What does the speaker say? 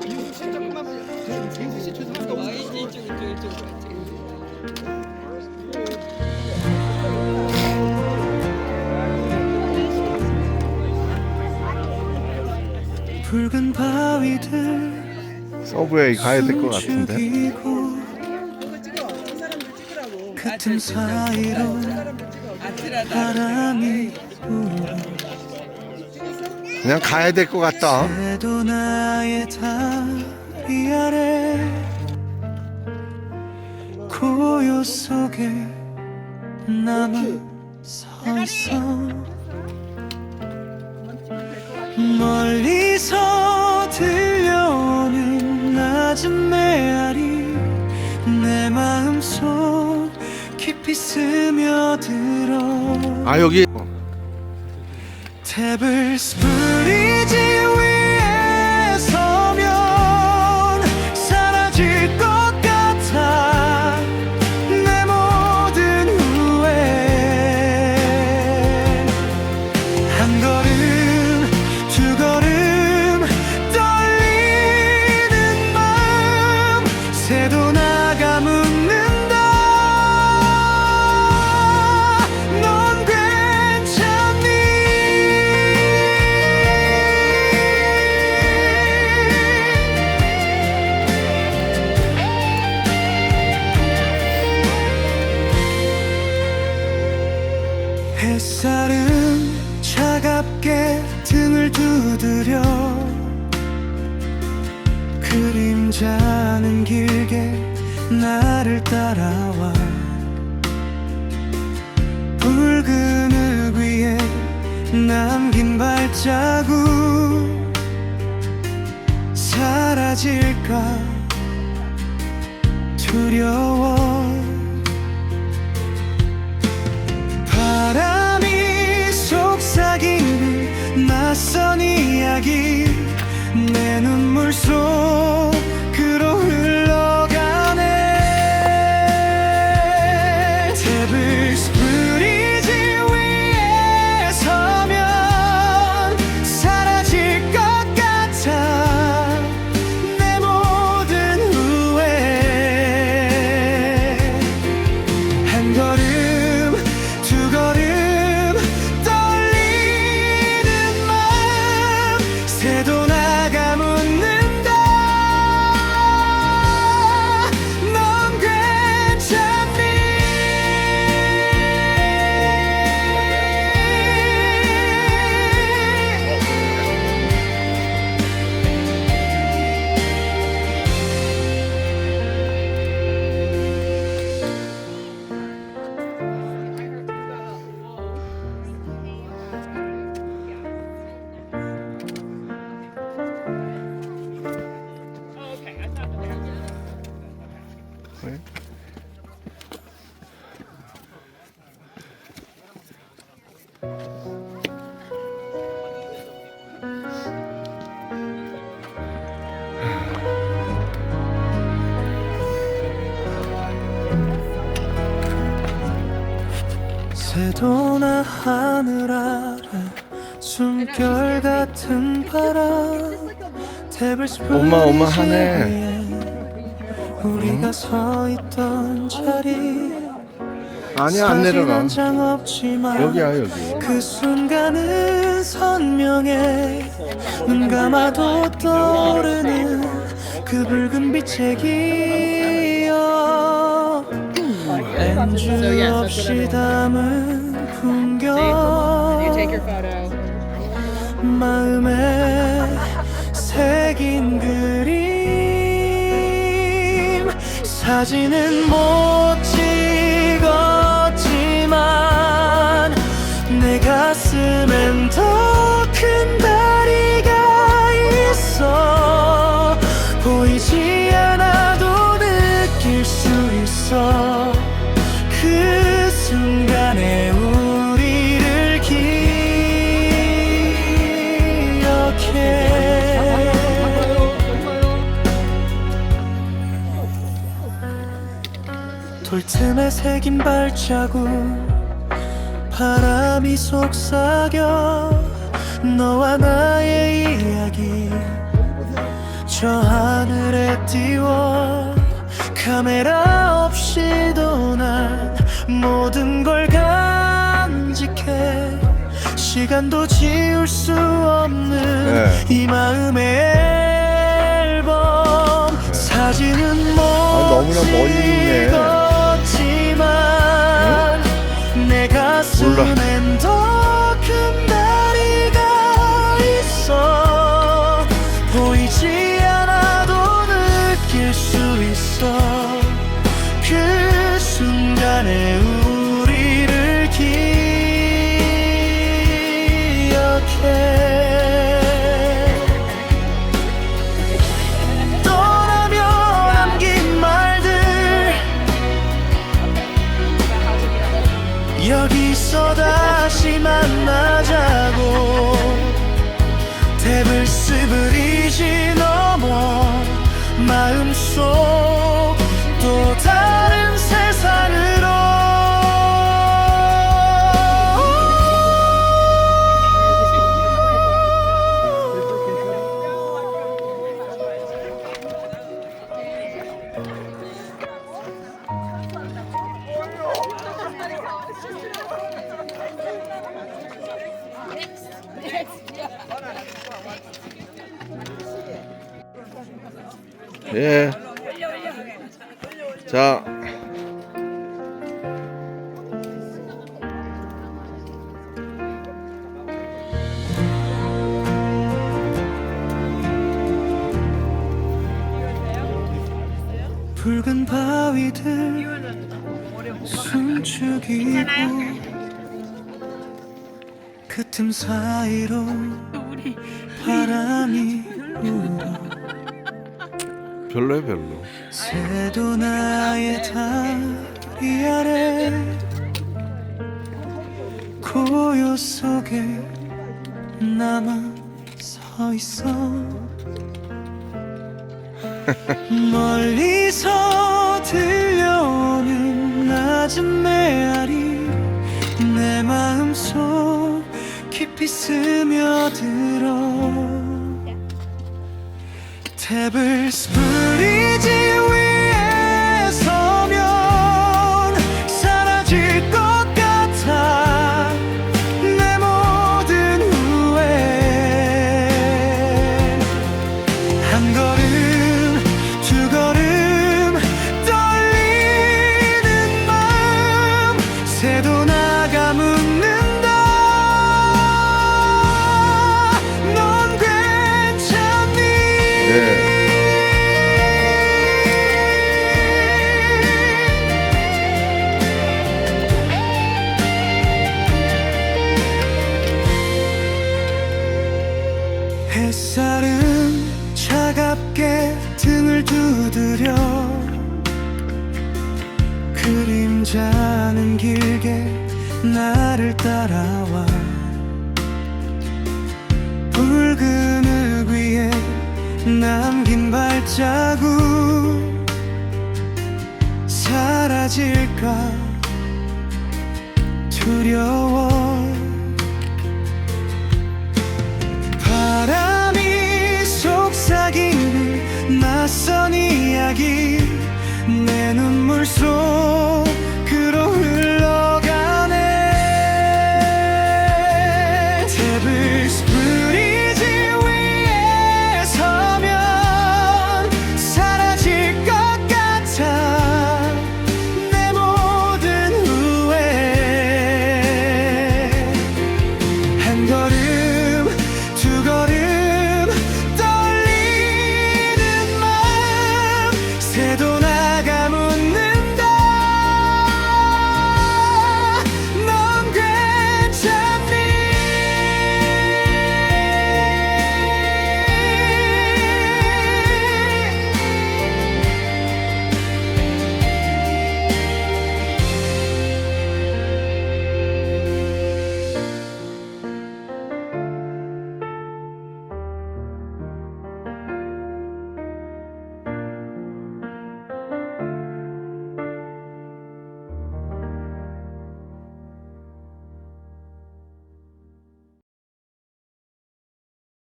민수 씨 조금만 저 민수 씨 죄송합니다. 아 이쪽 이쪽 이쪽 이쪽으로 이쪽. 붉은 바위들 서브웨이 가야 될 것 같은데. 그틈 사이로 찍어. 아트라다. 바람이 불어 그냥 가야 될 것 같다. 고요 속에 나만 서 있어 멀리서 들려오는 낮은 메아리 내 마음속 깊이 스며들어 아 여기 테블스 브리지 두드려 그림자는 길게 나를 따라와. 붉은 흙 위에 남긴 발자국 사라질까? 두려워. 바람이 속삭이는 낯선 이야기 내 눈물 속 새도나 하늘 아래 숨결 같은 바람 테블스 어마어마하네. 브리지 위에 우리가 서 있던 자리 아니야 안 내려가. 여기야 여기. 그 순간은 선명해 눈 감아도 떠오르는 그 붉은 빛의 기억 렌즈 없이 담은. 마음에 새긴 그림. 사진은 못 틈에 새긴 발자국 바람이 속삭여 너와 나의 이야기 저 하늘에 띄워 카메라 없이도 난 모든 걸 간직해 시간도 지울 수 없는 네. 이 마음의 앨범 사진은 못 아, 너무나 멀리 있네. 내가 여기서 다시 만나 예. 자. 붉은 바위들 숨죽이고 그 틈 사이로 바람이 불어 별로야 별로. 새도 나의 다리 아래 고요 속에 남아 서 있어 멀리서 들려오는 낮은 메아리 내 마음속 깊이 스며들어 테블스 브리지 남긴 발자국 사라질까? 두려워. 바람이 속삭이는 낯선 이야기 내 눈물 속으로